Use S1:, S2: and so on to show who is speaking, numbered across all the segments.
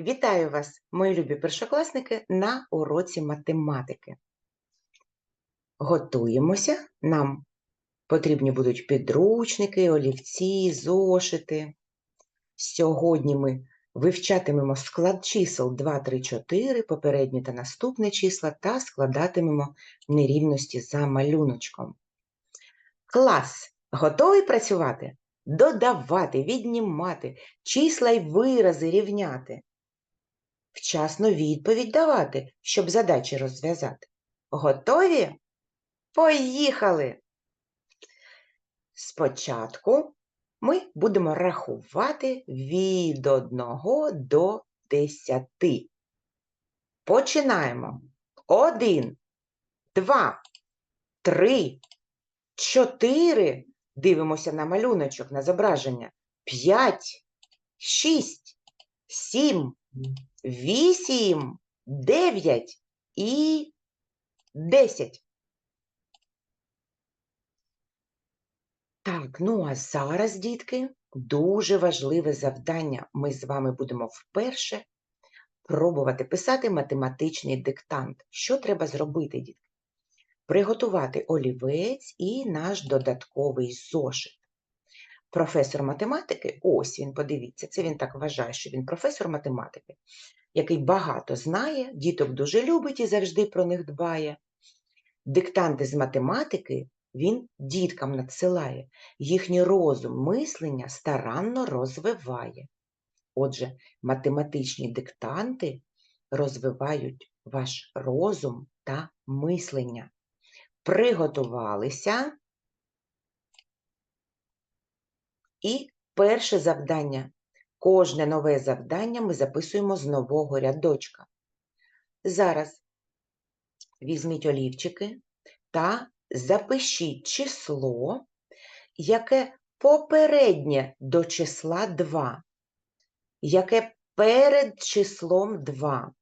S1: Вітаю вас, мої любі першокласники, на уроці математики. Готуємося. Нам потрібні будуть підручники, олівці, зошити. Сьогодні ми вивчатимемо склад чисел 2, 3, 4, попередні та наступні числа та складатимемо нерівності за малюночком. Клас! Готовий працювати? Додавати, віднімати, числа й вирази рівняти. Вчасно відповідь давати, щоб задачі розв'язати. Готові? Поїхали! Спочатку ми будемо рахувати від 1 до 10. Починаємо. 1, 2, 3, 4. Дивимося на малюночок, на зображення. 5, 6, 7, 8, 9 і 10. Так, ну а зараз, дітки, дуже важливе завдання. Ми з вами будемо вперше пробувати писати математичний диктант. Що треба зробити, дітки? Приготувати олівець і наш додатковий зошит. Професор математики, ось він, подивіться, це він так вважає, що він професор математики, який багато знає, діток дуже любить і завжди про них дбає. Диктанти з математики він діткам надсилає, їхній розум, мислення старанно розвиває. Отже, математичні диктанти розвивають ваш розум та мислення. Приготувалися. І перше завдання. Кожне нове завдання ми записуємо з нового рядочка. Зараз візьміть олівчики та запишіть число, яке попереднє до числа 2, яке перед числом 2.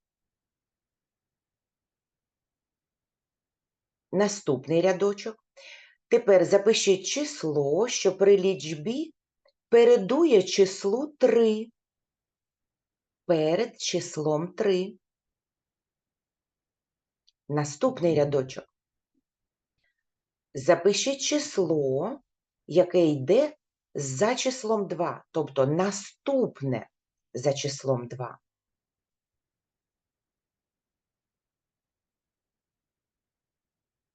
S1: Наступний рядочок. Тепер запишіть число, що при лічбі передує числу 3. Перед числом 3. Наступний рядочок. Запишіть число, яке йде за числом 2, тобто наступне за числом 2.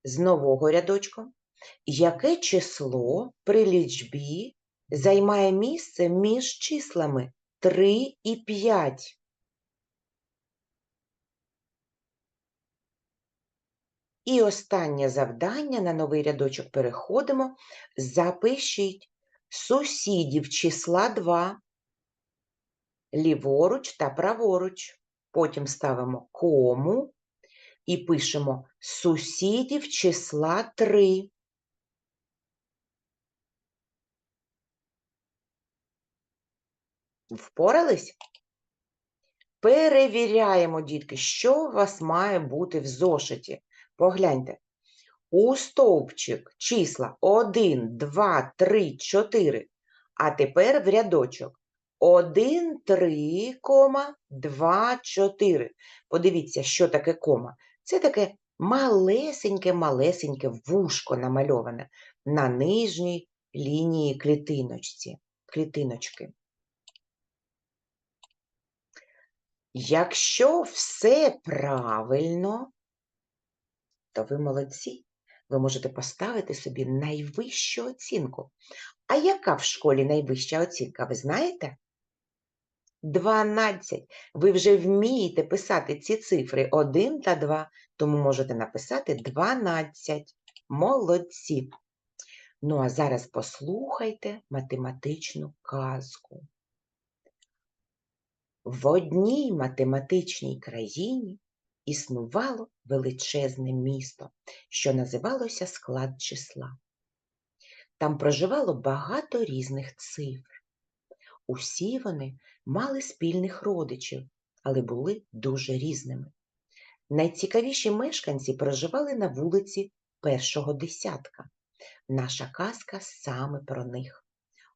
S1: З нового рядочка. Яке число при лічбі займає місце між числами 3 і 5? І останнє завдання на новий рядочок переходимо. Запишіть сусідів числа 2, ліворуч та праворуч. Потім ставимо кому і пишемо сусідів числа 3. Впорались? Перевіряємо, дітки, що у вас має бути в зошиті. Погляньте. У стовпчик числа 1, 2, 3, 4. А тепер в рядочок 1, 3, 2, 4. Подивіться, що таке кома. Це таке малесеньке-малесеньке вушко намальоване на нижній лінії клітиночці, клітиночки. Якщо все правильно, то ви молодці. Ви можете поставити собі найвищу оцінку. А яка в школі найвища оцінка, ви знаєте? 12. Ви вже вмієте писати ці цифри 1 та 2, тому можете написати 12. Молодці. Ну, а зараз послухайте математичну казку. В одній математичній країні існувало величезне місто, що називалося склад числа. Там проживало багато різних цифр. Усі вони мали спільних родичів, але були дуже різними. Найцікавіші мешканці проживали на вулиці першого десятка. Наша казка саме про них.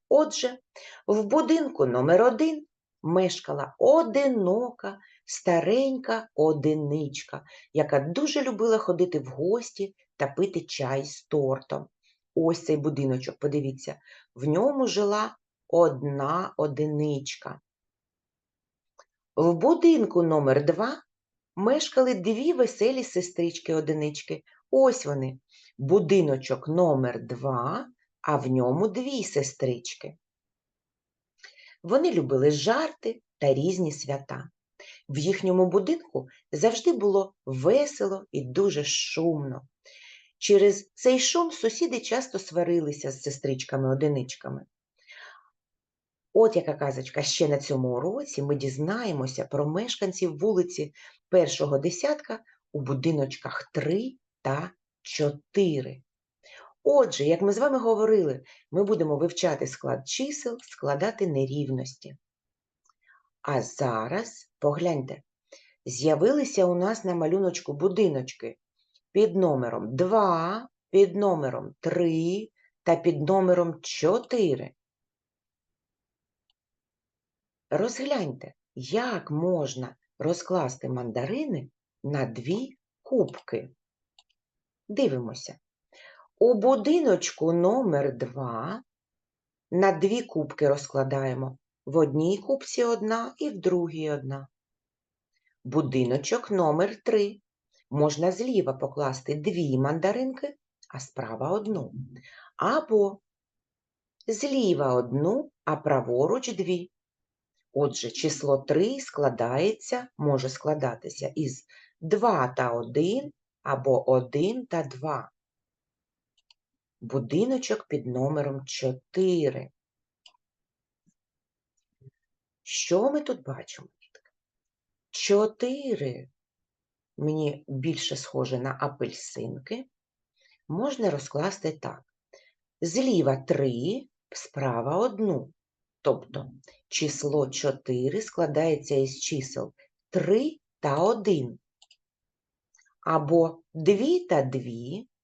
S1: Отже, в будинку номер один мешкала одинока, старенька одиничка, яка дуже любила ходити в гості та пити чай з тортом. Ось цей будиночок, подивіться, в ньому жила одна одиничка. В будинку номер 2 мешкали дві веселі сестрички-одинички. Ось вони, будиночок номер 2, а в ньому дві сестрички. Вони любили жарти та різні свята. В їхньому будинку завжди було весело і дуже шумно. Через цей шум сусіди часто сварилися з сестричками-одиничками. От яка казочка, ще на цьому уроці ми дізнаємося про мешканців вулиці першого десятка у будиночках 3 та 4. Отже, як ми з вами говорили, ми будемо вивчати склад чисел, складати нерівності. А зараз, погляньте, з'явилися у нас на малюночку будиночки під номером 2, під номером 3 та під номером 4. Розгляньте, як можна розкласти мандарини на дві кубки. Дивимося. У будиночку номер 2 на дві кубки розкладаємо. В одній кубці одна і в другій одна. Будиночок номер 3 Можна зліва покласти дві мандаринки, а справа одну. Або зліва одну, а праворуч дві. Отже, число 3 складається, може складатися із 2 та 1 або 1 та 2. Будиночок під номером 4. Що ми тут бачимо? 4 мені більше схоже на апельсинки. Можна розкласти так. Зліва 3, справа 1. Тобто число 4 складається із чисел 3 та 1. Або 2 та 2,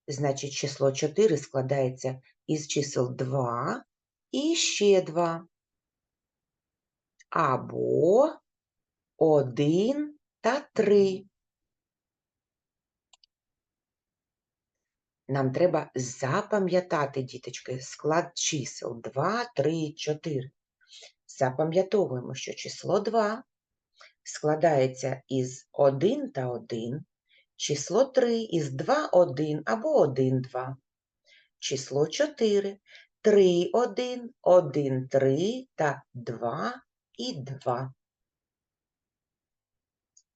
S1: значить число 4 складається із чисел 2 і ще 2. Або 1 та 3. Нам треба запам'ятати, діточки, склад чисел 2, 3, 4. Запам'ятовуємо, що число 2 складається із 1 та 1, число 3 із 2, 1 або 1, 2. Число 4 3, 1, 1, 3 та 2 і 2.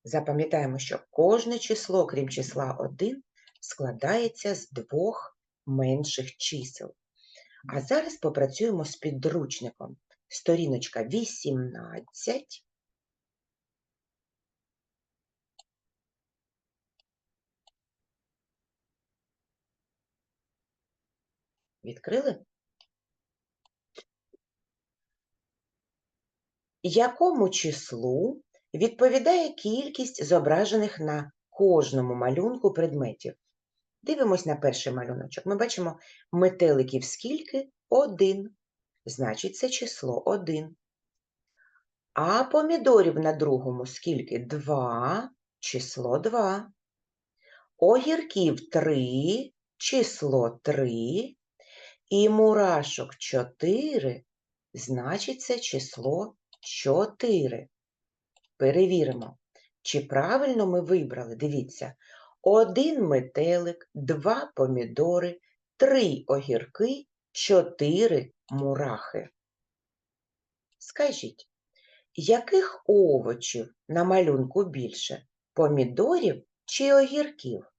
S1: Запам'ятаємо, що кожне число, крім числа 1, складається з двох менших чисел. А зараз попрацюємо з підручником. Сторіночка 18. Відкрили? Якому числу відповідає кількість зображених на кожному малюнку предметів? Дивимось на перший малюночок. Ми бачимо метеликів скільки? Один. Значить, це число 1. А помідорів на другому скільки? 2, число 2. Огірків 3, число 3. І мурашок 4, значить, це число 4. Перевіримо, чи правильно ми вибрали. Дивіться, один метелик, два помідори, три огірки, чотири мурахи. Скажіть, яких овочів на малюнку більше? Помідорів чи огірків?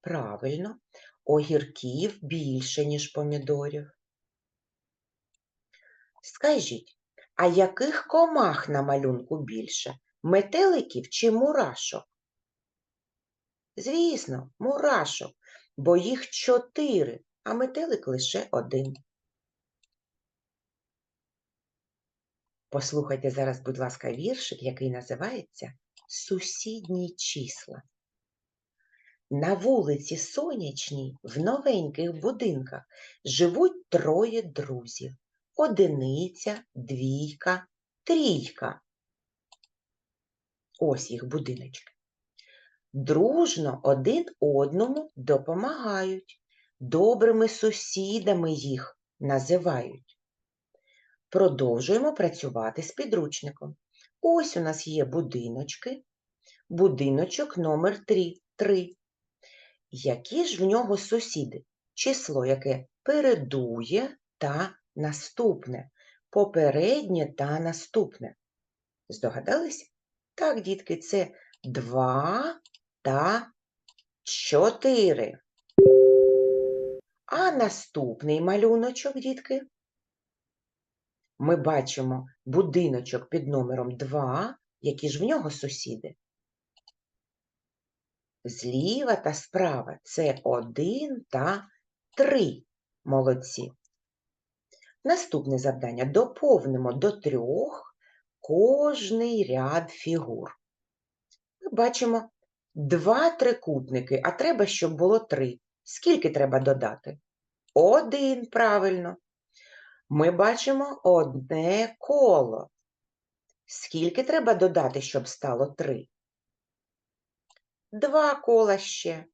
S1: Правильно, огірків більше, ніж помідорів. Скажіть, а яких комах на малюнку більше? Метеликів чи мурашок? Звісно, мурашок, бо їх чотири, а метелик лише один. Послухайте зараз, будь ласка, віршик, який називається Сусідні числа. На вулиці Сонячній в новеньких будинках живуть троє друзів одиниця, двійка, трійка. Ось їх будиночки. Дружно один одному допомагають, добрими сусідами їх називають. Продовжуємо працювати з підручником. Ось у нас є будиночки. Будиночок номер 3. 3. Які ж в нього сусіди? Число, яке передує та наступне, попереднє та наступне. Здогадалися? Так, дітки, це 2 та 4. А наступний малюночок, дітки, ми бачимо будиночок під номером 2, які ж в нього сусіди. Зліва та справа це 1 та 3. Молодці. Наступне завдання. Доповнимо до трьох кожний ряд фігур. Ми бачимо два трикутники, а треба, щоб було три. Скільки треба додати? Один, правильно. Ми бачимо одне коло. Скільки треба додати, щоб стало три? Два кола ще.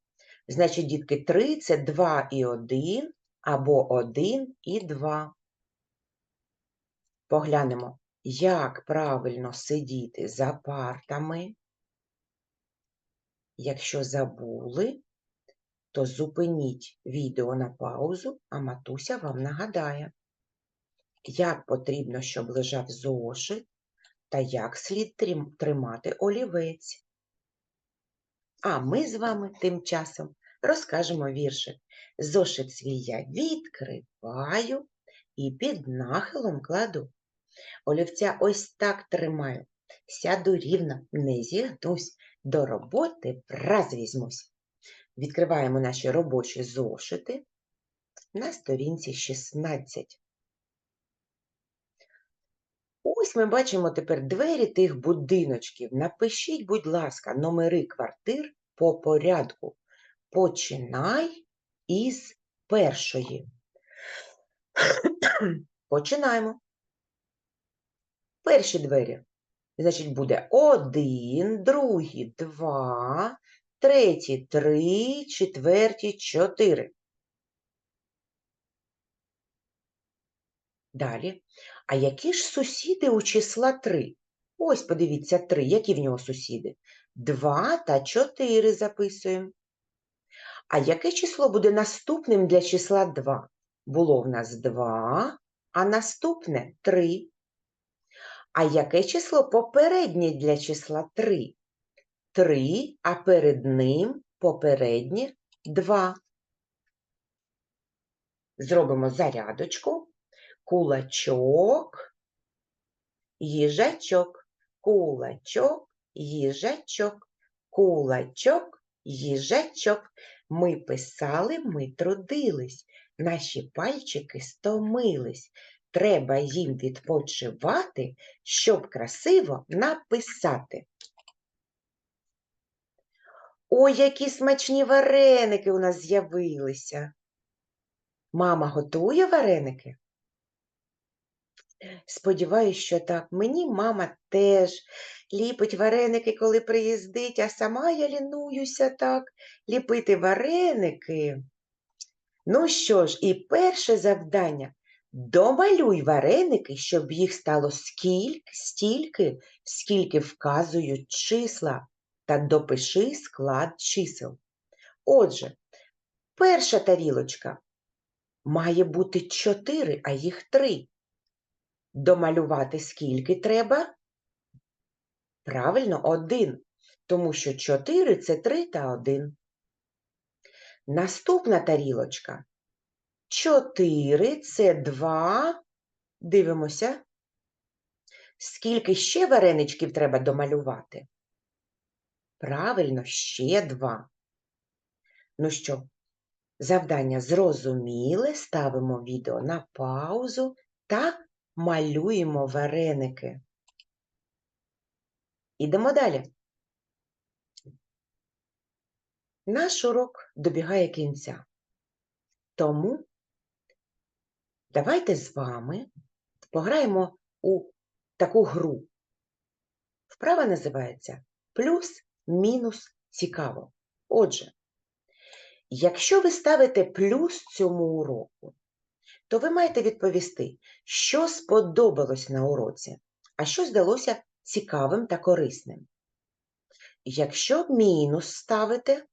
S1: Значить, дітки, три це два і один, або один і два. Поглянемо, як правильно сидіти за партами. Якщо забули, то зупиніть відео на паузу, а матуся вам нагадає, як потрібно, щоб лежав зошит та як слід тримати олівець. А ми з вами тим часом розкажемо віршик. Зошит свій я відкриваю і під нахилом кладу. Олівця ось так тримаю. Сяду рівно, не зігнусь, до роботи враз візьмусь. Відкриваємо наші робочі зошити на сторінці 16. Ось ми бачимо тепер двері тих будиночків. Напишіть, будь ласка, номери квартир по порядку. Починай із першої. Починаємо. Перші двері. Значить, буде один, другий, два, третій, три, четвертій, чотири. Далі. А які ж сусіди у числа 3? Ось, подивіться, 3. Які в нього сусіди? 2 та 4 записуємо. А яке число буде наступним для числа 2? Було в нас 2, а наступне 3. А яке число попереднє для числа 3? 3, а перед ним попереднє 2. Зробимо зарядочку. Кулачок, їжачок, кулачок, їжачок, кулачок, їжачок. Ми писали, ми трудились, наші пальчики стомились. Треба їм відпочивати, щоб красиво написати. Ой, які смачні вареники у нас з'явилися. Мама готує вареники? Сподіваюсь, що так. Мені мама теж ліпить вареники, коли приїздить, а сама я лінуюся так ліпити вареники. Ну що ж, і перше завдання. Домалюй вареники, щоб їх стало скільки, стільки, скільки вказують числа, та допиши склад чисел. Отже, перша тарілочка має бути 4, а їх 3. Домалювати скільки треба? Правильно, 1, тому що 4 – це 3 та 1. Наступна тарілочка. 4 – це 2. Дивимося. Скільки ще вареничків треба домалювати? Правильно, ще 2. Ну що, завдання зрозуміле, ставимо відео на паузу та малюємо вареники. Ідемо далі. Наш урок добігає кінця. Тому давайте з вами пограємо у таку гру. Вправа називається плюс-мінус цікаво. Отже, якщо ви ставите плюс цьому уроку, то ви маєте відповісти, що сподобалось на уроці, а що здалося цікавим та корисним. Якщо мінус ставите,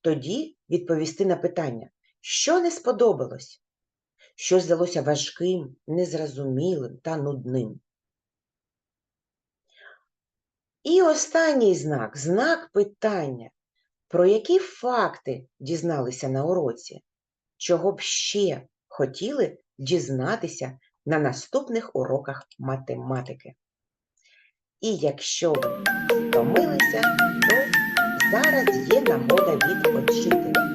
S1: тоді відповісти на питання, що не сподобалось, що здалося важким, незрозумілим та нудним. І останній знак знак питання. Про які факти дізналися на уроці? Чого б ще хотіли дізнатися на наступних уроках математики? І якщо ви втомилися, то зараз є нагода відпочити.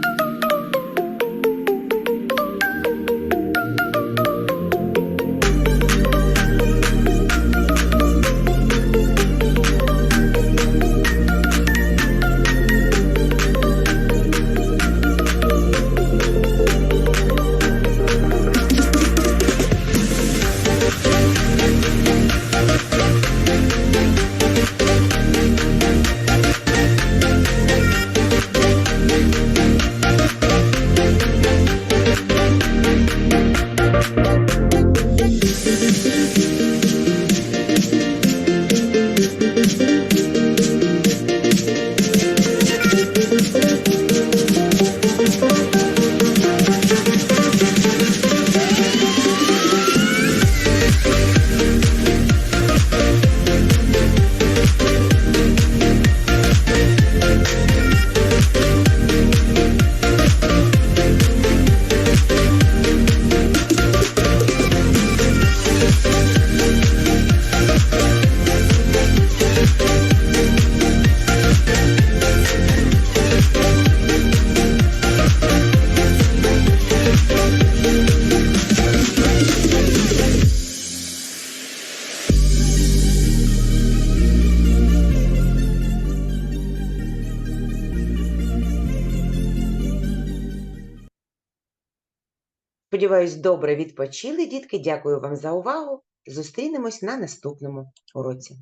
S1: Сподіваюсь, добре відпочили, дітки. Дякую вам за увагу. Зустрінемось на наступному уроці.